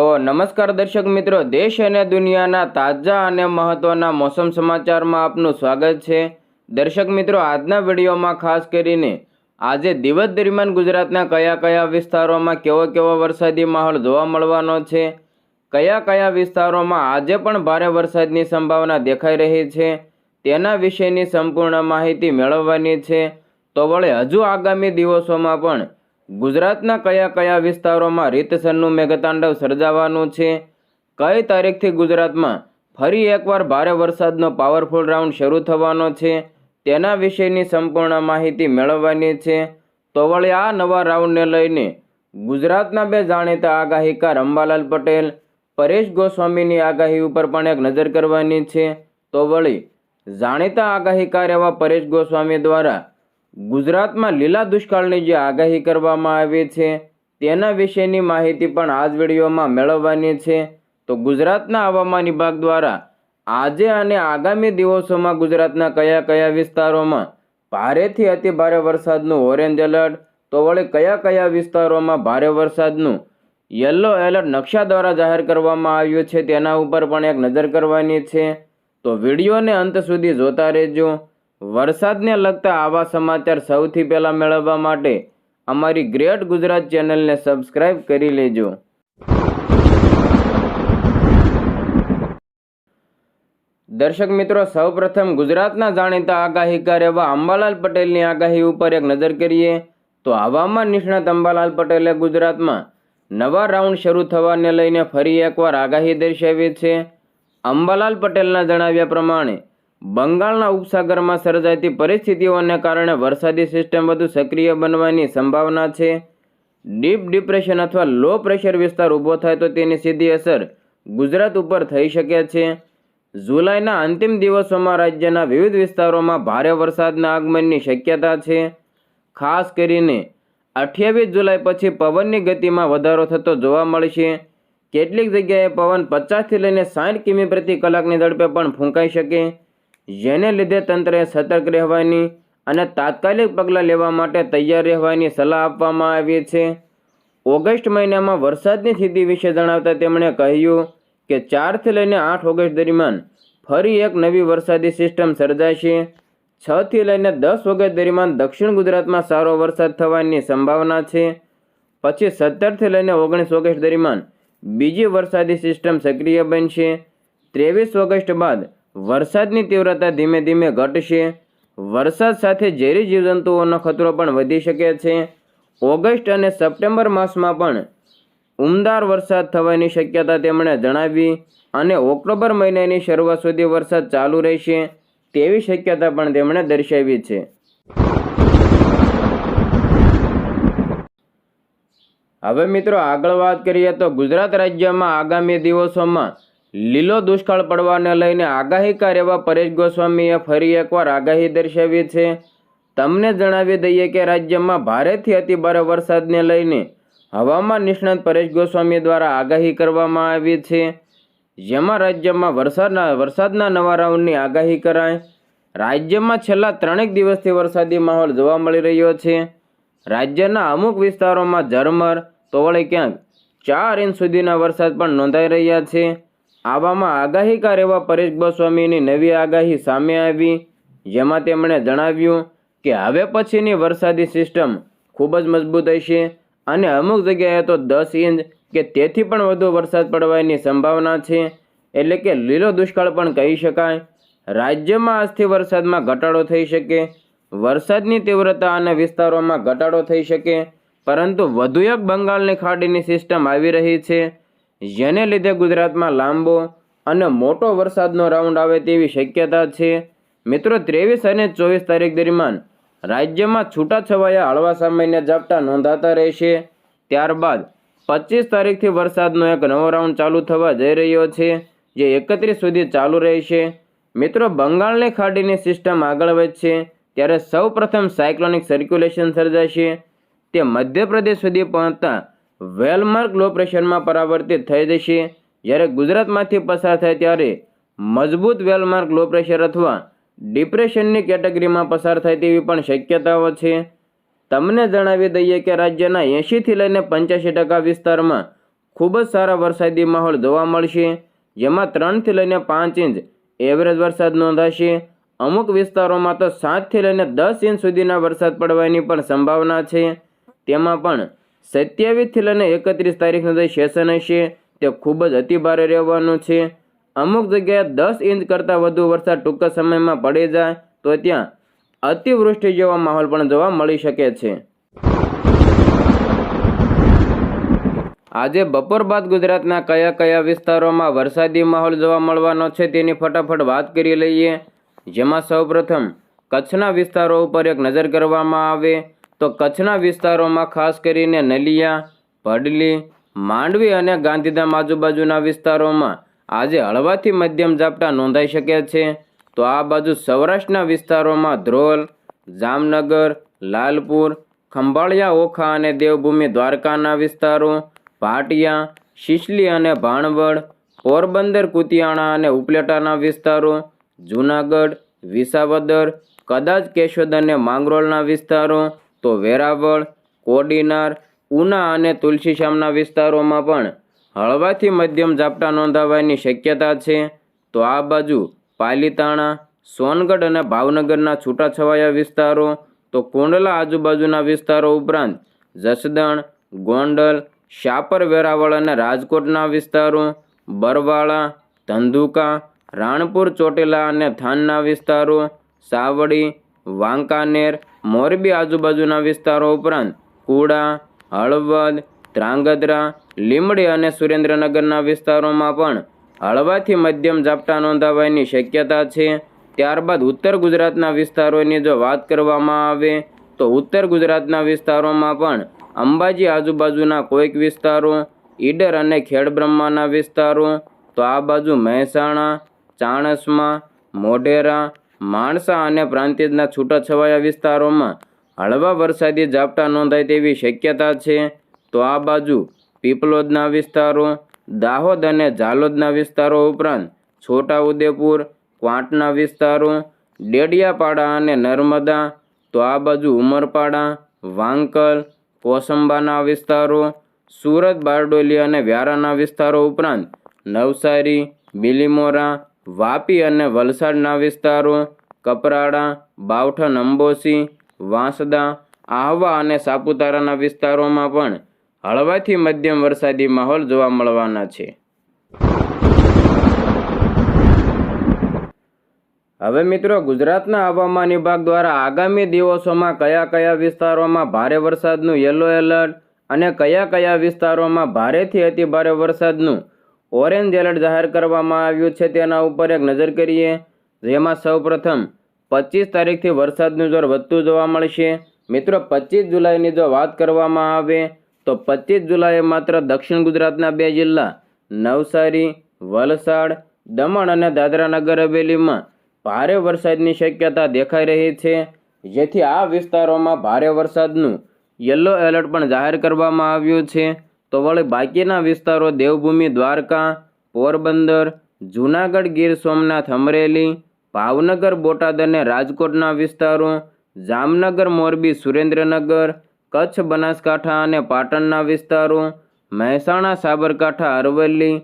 તો નમસ્કાર દર્શક મિત્રો, દેશ અને દુનિયાના તાજા અને મહત્ત્વના મોસમ સમાચારમાં આપનું સ્વાગત છે. દર્શક મિત્રો, આજના વિડીયોમાં ખાસ કરીને આજે દિવસ દરમિયાન ગુજરાતના કયા કયા વિસ્તારોમાં કેવો કેવો વરસાદી માહોલ જોવા મળવાનો છે, કયા કયા વિસ્તારોમાં આજે પણ ભારે વરસાદની સંભાવના દેખાઈ રહી છે, તેના વિશેની સંપૂર્ણ માહિતી મેળવવાની છે. તો વળે હજુ આગામી દિવસોમાં પણ ગુજરાતના કયા કયા વિસ્તારોમાં રીતસરનું મેઘતાંડવ સર્જાવાનું છે? કઈ તારીખથી ગુજરાતમાં ફરી એકવાર ભારે વરસાદનો પાવરફુલ રાઉન્ડ શરૂ થવાનો છે? તેના વિશેની સંપૂર્ણ માહિતી મેળવવાની છે. તો વળી આ નવા રાઉન્ડને લઈને ગુજરાતના બે જાણીતા આગાહીકાર અંબાલાલ પટેલ, પરેશ ગોસ્વામીની આગાહી ઉપર પણ એક નજર કરવાની છે. તો વળી જાણીતા આગાહીકાર એવા પરેશ ગોસ્વામી દ્વારા ગુજરાતમાં લીલા દુષ્કાળની જે આગાહી કરવામાં આવી છે, તેના વિશેની માહિતી પણ આ જ વિડીયોમાં મેળવવાની છે. તો ગુજરાતના હવામાન વિભાગ દ્વારા આજે અને આગામી દિવસોમાં ગુજરાતના કયા કયા વિસ્તારોમાં ભારેથી અતિભારે વરસાદનું ઓરેન્જ એલર્ટ, તો વળી કયા કયા વિસ્તારોમાં ભારે વરસાદનું યલો એલર્ટ નકશા દ્વારા જાહેર કરવામાં આવ્યું છે તેના ઉપર પણ એક નજર કરવાની છે. તો વિડીયોને અંત સુધી જોતા રહેજો. વરસાદને લગતા આવા સમાચાર સૌથી પહેલાં મેળવવા માટે અમારી ગ્રેટ ગુજરાત ચેનલને સબસ્ક્રાઇબ કરી લેજો. દર્શક મિત્રો, સૌપ્રથમ ગુજરાતના જાણીતા આગાહીકાર એવા અંબાલાલ પટેલની આગાહી ઉપર એક નજર કરીએ. તો હવામાન નિષ્ણાત અંબાલાલ પટેલે ગુજરાતમાં નવા રાઉન્ડ શરૂ થવાને લઈને ફરી એકવાર આગાહી દર્શાવી છે. અંબાલાલ પટેલના જણાવ્યા પ્રમાણે બંગાળના ઉપસાગરમાં સર્જાતી પરિસ્થિતિઓને કારણે વરસાદી સિસ્ટમ વધુ સક્રિય બનવાની સંભાવના છે. ડીપ ડિપ્રેશન અથવા લો પ્રેશર વિસ્તાર ઊભો થાય તો તેની સીધી અસર ગુજરાત ઉપર થઈ શકે છે. જુલાઈના અંતિમ દિવસોમાં રાજ્યના વિવિધ વિસ્તારોમાં ભારે વરસાદના આગમનની શક્યતા છે. ખાસ કરીને અઠ્યાવીસ જુલાઈ પછી પવનની ગતિમાં વધારો થતો જોવા મળશે. કેટલીક જગ્યાએ પવન પચાસથી લઈને સાઠ કિમી પ્રતિ કલાકની ઝડપે પણ ફૂંકાઈ શકે. જેને લીધે તંત્રએ સતર્ક રહેવાની અને તાત્કાલિક પગલાં લેવા માટે તૈયાર રહેવાની સલાહ આપવામાં આવી છે. ઓગસ્ટ મહિનામાં વરસાદની સ્થિતિ વિશે જણાવતા તેમણે કહ્યું કે ચારથી લઈને આઠ ઓગસ્ટ દરમિયાન ફરી એક નવી વરસાદી સિસ્ટમ સર્જાશે. છથી લઈને દસ ઓગસ્ટ દરમિયાન દક્ષિણ ગુજરાતમાં સારો વરસાદ થવાની સંભાવના છે. પછી સત્તરથી લઈને ઓગણીસ ઓગસ્ટ દરમિયાન બીજી વરસાદી સિસ્ટમ સક્રિય બનશે. ત્રેવીસ ઓગસ્ટ બાદ વરસાદની તીવ્રતા ધીમે ધીમે ઘટશે. વરસાદ સાથે ઝેરી જીવજંતુઓનો ખતરો પણ વધી શકે છે. ઓગસ્ટ અને સપ્ટેમ્બર માસમાં પણ ઉમદાર વરસાદ થવાની શક્યતા તેમણે જણાવી અને ઓક્ટોબર મહિનાની શરૂઆત સુધી વરસાદ ચાલુ રહેશે તેવી શક્યતા પણ તેમણે દર્શાવી છે. હવે મિત્રો આગળ વાત કરીએ તો ગુજરાત રાજ્યમાં આગામી દિવસોમાં લીલો દુષ્કાળ પડવાને લઈને આગાહી એવા પરેશ ગોસ્વામીએ ફરી એકવાર આગાહી દર્શાવી છે. તમને જણાવી દઈએ કે રાજ્યમાં ભારેથી અતિભારે વરસાદને લઈને હવામાન નિષ્ણાત પરેશ ગોસ્વામી દ્વારા આગાહી કરવામાં આવી છે. જેમાં રાજ્યમાં વરસાદના વરસાદના નવા રાઉન્ડની આગાહી કરાય રાજ્યમાં છેલ્લા ત્રણેક દિવસથી વરસાદી માહોલ જોવા મળી રહ્યો છે. રાજ્યના અમુક વિસ્તારોમાં ઝરમર તો વળી ક્યાંક ચાર ઇંચ સુધીના વરસાદ પણ નોંધાઈ રહ્યા છે. આવામાં આગાહીકાર એવા પરેશ ગોસ્વામીની નવી આગાહી સામે આવી, જેમાં તેમણે જણાવ્યું કે હવે પછીની વરસાદી સિસ્ટમ ખૂબ જ મજબૂત હશે અને અમુક જગ્યાએ તો દસ ઇંચ કે તેથી પણ વધુ વરસાદ પડવાની સંભાવના છે. એટલે કે લીલો દુષ્કાળ પણ કહી શકાય. રાજ્યમાં આજથી વરસાદમાં ઘટાડો થઈ શકે. વરસાદની તીવ્રતા અને વિસ્તારોમાં ઘટાડો થઈ શકે. પરંતુ વધુ એક બંગાળની ખાડીની સિસ્ટમ આવી રહી છે. જેને લીધે ગુજરાતમાં લાંબો અને મોટો વરસાદનો રાઉન્ડ આવે તેવી શક્યતા છે. મિત્રો, ત્રેવીસ અને ચોવીસ તારીખ દરમિયાન રાજ્યમાં છૂટાછવાયા હળવા સામાન્ય ઝાપટા નોંધાતા રહેશે. ત્યારબાદ પચીસ તારીખથી વરસાદનો એક નવો રાઉન્ડ ચાલુ થવા જઈ રહ્યો છે, જે એકત્રીસ સુધી ચાલુ રહેશે. મિત્રો, બંગાળની ખાડીની સિસ્ટમ આગળ વધશે, ત્યારે સૌ પ્રથમ સાયક્લોનિક સર્ક્યુલેશન સર્જાશે. તે મધ્યપ્રદેશ સુધી પહોંચતા વેલમાર્ક લો પ્રેશરમાં પરાવર્તિત થઈ જશે. જ્યારે ગુજરાતમાંથી પસાર થાય ત્યારે મજબૂત વેલમાર્ક લો પ્રેશર અથવા ડિપ્રેશનની કેટેગરીમાં પસાર થાય તેવી પણ શક્યતાઓ છે. તમને જણાવી દઈએ કે રાજ્યના એંશીથી લઈને પંચ્યાસી ટકા વિસ્તારમાં ખૂબ જ સારા વરસાદી માહોલ જોવા મળશે. જેમાં ત્રણથી લઈને પાંચ ઇંચ એવરેજ વરસાદ નોંધાશે. અમુક વિસ્તારોમાં તો સાતથી લઈને દસ ઇંચ સુધીના વરસાદ પડવાની પણ સંભાવના છે. તેમાં પણ સત્યાવીસથી લઈને એકત્રીસ તારીખનું જે સેશન હશે, તે ખૂબ જ અતિભારે રહેવાનું છે. અમુક જગ્યાએ દસ ઇંચ કરતાં વધુ વરસાદ ટૂંક સમયમાં પડી જાય, તો ત્યાં અતિવૃષ્ટિ જેવો માહોલ પણ જોવા મળી શકે છે. આજે બપોર બાદ ગુજરાતના કયા કયા વિસ્તારોમાં વરસાદી માહોલ જોવા મળવાનો છે તેની ફટાફટ વાત કરી લઈએ. જેમાં સૌપ્રથમ કચ્છના વિસ્તારો ઉપર એક નજર કરવામાં આવે. તો કચ્છના વિસ્તારોમાં ખાસ કરીને નલિયા ભડલી માંડવી અને ગાંધીધામ આજુબાજુના વિસ્તારોમાં આજે હળવાથી મધ્યમ ઝાપટા નોંધાઈ શકે છે. તો આ બાજુ સૌરાષ્ટ્રના વિસ્તારોમાં ધ્રોલ, જામનગર, લાલપુર, ખંભાળિયા, ઓખા અને દેવભૂમિ, દ્વારકાના વિસ્તારો ભાટિયા શિશલી અને ભાણવડ, પોરબંદર, કુતિયાણા અને ઉપલેટાના વિસ્તારો, જૂનાગઢ, વિસાવદર, કદાચ કેશોદ અને માંગરોળના વિસ્તારો તો વેરાવળ, કોડીનાર, ઉના અને તુલસીશ્યામના વિસ્તારોમાં પણ હળવાથી મધ્યમ ઝાપટા નોંધાવાની શક્યતા છે. તો આ બાજુ પાલીતાણા, સોનગઢ અને ભાવનગરના છૂટાછવાયા વિસ્તારો, તો કુંડલા આજુબાજુના વિસ્તારો ઉપરાંત જસદણ, ગોંડલ, શાપર વેરાવળ અને રાજકોટના વિસ્તારો, બરવાળા, ધંધુકા, રાણપુર ચોટીલા અને થાનના વિસ્તારો, સાવડી, વાંકાનેર મોરબી આજુબાજુના વિસ્તારો ઉપરાંત કુડા, હળવદ, ધ્રાંગધ્રા લીમડી અને સુરેન્દ્રનગરના વિસ્તારોમાં પણ હળવાથી મધ્યમ ઝાપટા નોંધાવાની શક્યતા છે. ત્યારબાદ ઉત્તર ગુજરાતના વિસ્તારોની જો વાત કરવામાં આવે તો ઉત્તર ગુજરાતના વિસ્તારોમાં પણ અંબાજી આજુબાજુના કોઈક વિસ્તારો, ઈડર અને ખેડબ્રહ્માના વિસ્તારો, તો આ બાજુ મહેસાણા, ચાણસમા, મોઢેરા માણસા અને પ્રાંતિજના છૂટાછવાયા વિસ્તારોમાં હળવા વરસાદી ઝાપટા નોંધાય તેવી શક્યતા છે. તો આ બાજુ પીપલોદના વિસ્તારો, દાહોદ અને ઝાલોદના વિસ્તારો ઉપરાંત છોટાઉદેપુર, ક્વાંટના વિસ્તારો, ડેડિયાપાડા અને નર્મદા, તો આ બાજુ ઉમરપાડા, વાંકલ, કોસંબાના વિસ્તારો, સુરત, બારડોલી અને વ્યારાના વિસ્તારો ઉપરાંત નવસારી, બિલીમોરા વાપી અને વલસાડના વિસ્તારો, કપરાડા બાવઠન અંબોસી વાંસદા, આહવા અને સાપુતારાના વિસ્તારોમાં પણ હળવાથી મધ્યમ વરસાદી માહોલ જોવા મળવાના છે. હવે મિત્રો ગુજરાતના હવામાન વિભાગ દ્વારા આગામી દિવસોમાં કયા કયા વિસ્તારોમાં ભારે વરસાદનું યલો એલર્ટ અને કયા કયા વિસ્તારોમાં ભારેથી અતિભારે વરસાદનું ઓરેન્જ એલર્ટ જાહેર કરવામાં આવ્યું છે તેના ઉપર એક નજર કરીએ, જેમાં સૌપ્રથમ પચીસ તારીખથી વરસાદનું જોર વધતું જોવા મળશે. મિત્રો, પચીસ જુલાઈની જો વાત કરવામાં આવે, તો પચીસ જુલાઈએ માત્ર દક્ષિણ ગુજરાતના બે જિલ્લા, નવસારી, વલસાડ, દમણ અને દાદરા નગર હવેલીમાં ભારે વરસાદની શક્યતા દેખાઈ રહી છે. જેથી આ વિસ્તારોમાં ભારે વરસાદનું યલો એલર્ટ પણ જાહેર કરવામાં આવ્યું છે. તો વળી બાકીના વિસ્તારો દેવભૂમિ, દ્વારકા, પોરબંદર, જૂનાગઢ, ગીર સોમનાથ, અમરેલી, ભાવનગર, બોટાદ અને રાજકોટના વિસ્તારો, જામનગર, મોરબી, સુરેન્દ્રનગર, કચ્છ, બનાસકાંઠા અને પાટણના વિસ્તારો, મહેસાણા, સાબરકાંઠા, અરવલ્લી,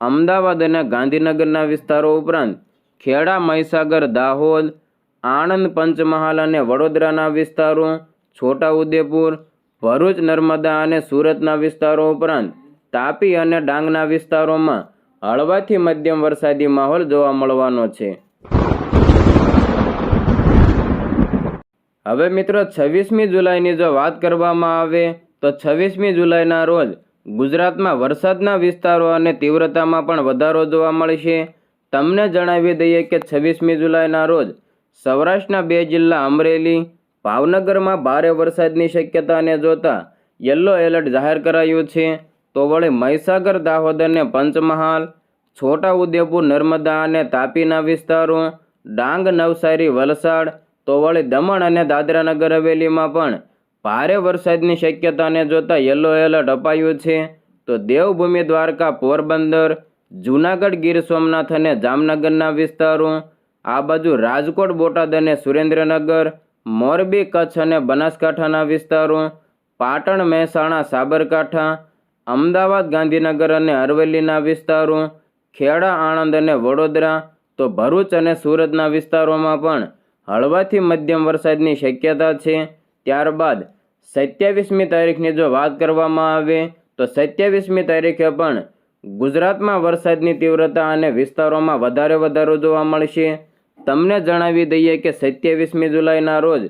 અમદાવાદ અને ગાંધીનગરના વિસ્તારો ઉપરાંત ખેડા, મહીસાગર, દાહોદ, આણંદ, પંચમહાલ અને વડોદરાના વિસ્તારો, છોટાઉદેપુર ભરૂચ, નર્મદા અને સુરતના વિસ્તારો ઉપરાંત તાપી અને ડાંગના વિસ્તારોમાં હળવાથી મધ્યમ વરસાદી માહોલ જોવા મળવાનો છે. હવે મિત્રો છવ્વીસમી જુલાઈની જો વાત કરવામાં આવે, તો છવ્વીસમી જુલાઈના રોજ ગુજરાતમાં વરસાદના વિસ્તારો અને તીવ્રતામાં પણ વધારો જોવા મળશે. તમને જણાવી દઈએ કે છવ્વીસમી જુલાઈના રોજ સૌરાષ્ટ્રના બે જિલ્લા અમરેલી ભાવનગરમાં ભારે વરસાદની શક્યતાને જોતા યલો એલર્ટ જાહેર કરાયું છે. તો વળી મહીસાગર, દાહોદ અને પંચમહાલ છોટાઉદેપુર નર્મદા અને તાપીના વિસ્તારો, ડાંગ, નવસારી, વલસાડ, તો વળી દમણ અને દાદરા નગર હવેલીમાં પણ ભારે વરસાદની શક્યતાને જોતા યલો એલર્ટ અપાયું છે. તો દેવભૂમિ, દ્વારકા, પોરબંદર, જૂનાગઢ, ગીર સોમનાથ અને જામનગરના વિસ્તારો, આ બાજુ રાજકોટ, બોટાદ અને સુરેન્દ્રનગર મોરબી કચ્છ અને બનાસકાંઠાના વિસ્તારો, પાટણ, મહેસાણા, સાબરકાંઠા, અમદાવાદ, ગાંધીનગર અને અરવલ્લીના વિસ્તારો, ખેડા, આણંદ અને વડોદરા, તો ભરૂચ અને સુરતના વિસ્તારોમાં પણ હળવાથી મધ્યમ વરસાદની શક્યતા છે. ત્યારબાદ સત્યાવીસમી તારીખની જો વાત કરવામાં આવે, તો સત્યાવીસમી તારીખે પણ ગુજરાતમાં વરસાદની તીવ્રતા અને વિસ્તારોમાં વધારે વધારો જોવા મળશે. તમને જણાવી દઈએ કે સત્યાવીસમી જુલાઈના રોજ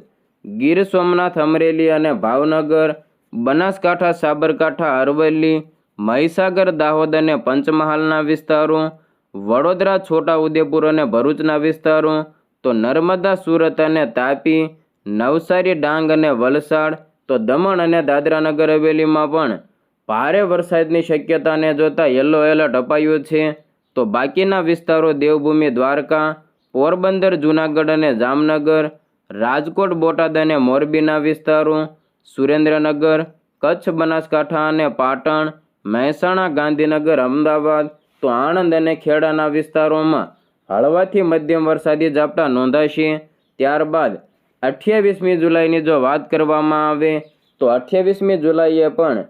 ગીર સોમનાથ, અમરેલી અને ભાવનગર, બનાસકાંઠા, સાબરકાંઠા, અરવલ્લી, મહીસાગર, દાહોદ અને પંચમહાલના વિસ્તારો, વડોદરા છોટા ઉદેપુર અને ભરૂચના વિસ્તારો, તો નર્મદા, સુરત અને તાપી, નવસારી, ડાંગ અને વલસાડ, તો દમણ અને દાદરાનગર હવેલીમાં પણ ભારે વરસાદની શક્યતાને જોતાં યલો એલર્ટ અપાયું છે. તો બાકીના વિસ્તારો દેવભૂમિ દ્વારકા પોરબંદર, જૂનાગઢ અને જામનગર, રાજકોટ, બોટાદ અને મોરબીના વિસ્તારો, સુરેન્દ્રનગર, કચ્છ, બનાસકાંઠા અને પાટણ, મહેસાણા, ગાંધીનગર, અમદાવાદ, તો આણંદ અને ખેડાના વિસ્તારોમાં હળવાથી મધ્યમ વરસાદી ઝાપટા નોંધાશે ત્યારબાદ અઠ્યાવીસમી જુલાઈની જો વાત કરવામાં આવે, તો અઠ્યાવીસમી જુલાઈએ પણ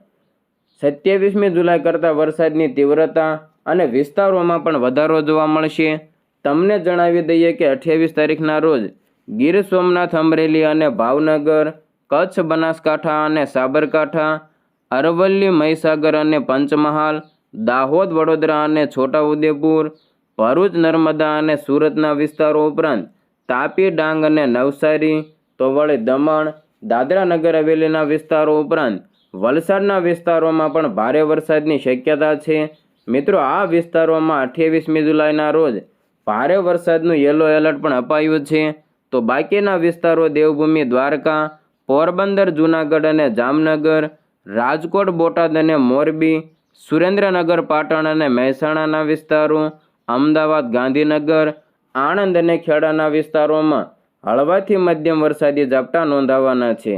સત્યાવીસમી જુલાઈ કરતાં વરસાદની તીવ્રતા અને વિસ્તારોમાં પણ વધારો જોવા મળશે. તમને જણાવી દઈએ કે અઠ્યાવીસ તારીખના રોજ ગીર સોમનાથ, અમરેલી અને ભાવનગર, કચ્છ, બનાસકાંઠા અને સાબરકાંઠા, અરવલ્લી, મહીસાગર અને પંચમહાલ, દાહોદ, વડોદરા અને છોટાઉદેપુર, ભરૂચ, નર્મદા અને સુરતના વિસ્તારો ઉપરાંત તાપી, ડાંગ અને નવસારી તો વળી દમણ, દાદરા નગર હવેલીના વિસ્તારો ઉપરાંત વલસાડના વિસ્તારોમાં પણ ભારે વરસાદની શક્યતા છે. મિત્રો, આ વિસ્તારોમાં અઠ્યાવીસમી જુલાઈના રોજ ભારે વરસાદનું યલો એલર્ટ પણ અપાયું છે. તો બાકીના વિસ્તારો દેવભૂમિ, દ્વારકા, પોરબંદર, જૂનાગઢ અને જામનગર, રાજકોટ, બોટાદ અને મોરબી, સુરેન્દ્રનગર, પાટણ અને મહેસાણાના વિસ્તારો, અમદાવાદ, ગાંધીનગર, આણંદ અને ખેડાના વિસ્તારોમાં હળવાથી મધ્યમ વરસાદી ઝાપટા નોંધાવાના છે.